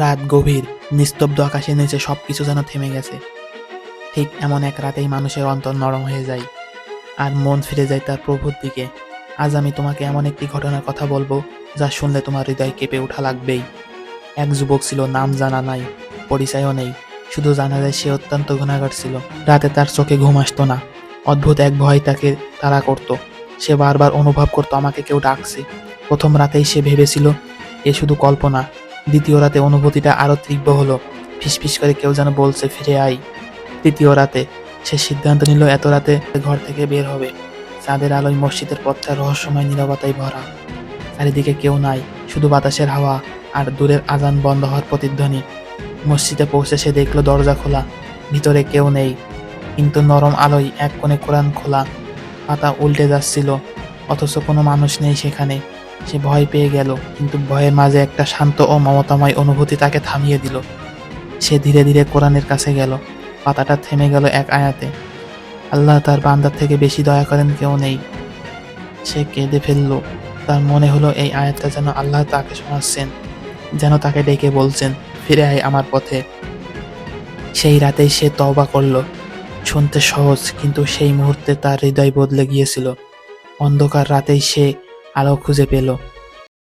রাত গভীর, নিস্তব্ধ আকাশের নিচে সব কিছু যেন থেমে গেছে। ঠিক এমন এক রাতেই মানুষের অন্তর নরম হয়ে যায় আর মন ফিরে যায় তার প্রভুর দিকে। আজ আমি তোমাকে এমন একটি ঘটনার কথা বলব যা শুনলে তোমার হৃদয় কেঁপে ওঠা লাগবেই। এক যুবক ছিল, নাম জানা নাই, পরিচয়ও নেই, শুধু জানা যায় সে অত্যন্ত গুণাগার ছিল। রাতে তার চোখে ঘুম আসতো না। অদ্ভুত এক ভয় তাকে তাড়া করত। সে বারবার অনুভব করতো, আমাকে কেউ ডাকছে। প্রথম রাতেই সে ভেবেছিল, এ শুধু কল্পনা দ্বিতীয় রাতে অনুভূতিটা আরও তীব্র হলো। ফিসফিস করে কেউ যেন বলছে, ফিরে আই তৃতীয় রাতে সে সিদ্ধান্ত নিল, এত রাতে ঘর থেকে বের হবে। চাঁদের আলোয় মসজিদের পথটা রহস্যময় নীরবতায় ভরা। চারিদিকে কেউ নাই, শুধু বাতাসের হাওয়া আর দূরের আজান বন্ধ হওয়ার প্রতিধ্বনি। মসজিদে পৌঁছে সে দেখল দরজা খোলা, ভিতরে কেউ নেই। কিন্তু নরম আলোয় এক কোণে কোরআন খোলা, পাতা উল্টে যাচ্ছিল, অথচ কোনো মানুষ নেই সেখানে। সে ভয় পেয়ে গেল, কিন্তু ভয়ের মাঝে একটা শান্ত ও মমতাময় অনুভূতি তাকে থামিয়ে দিল। সে ধীরে ধীরে কোরআনের কাছে গেল। পাতাটা থেমে গেল এক আয়াতে। আল্লাহ তার বান্দার থেকে বেশি দয়া করেন কেউ নেই। সে কেঁদে ফেলল। তার মনে হলো এই আয়াতটা যেন আল্লাহ তাকে শোনাচ্ছেন, যেন তাকে ডেকে বলছেন, ফিরে আয় আমার পথে। সেই রাতেই সে তওবা করল। শুনতে সহজ, কিন্তু সেই মুহূর্তে তার হৃদয় বদলে গিয়েছিল। অন্ধকার রাতেই সে আলো খুঁজে পেল।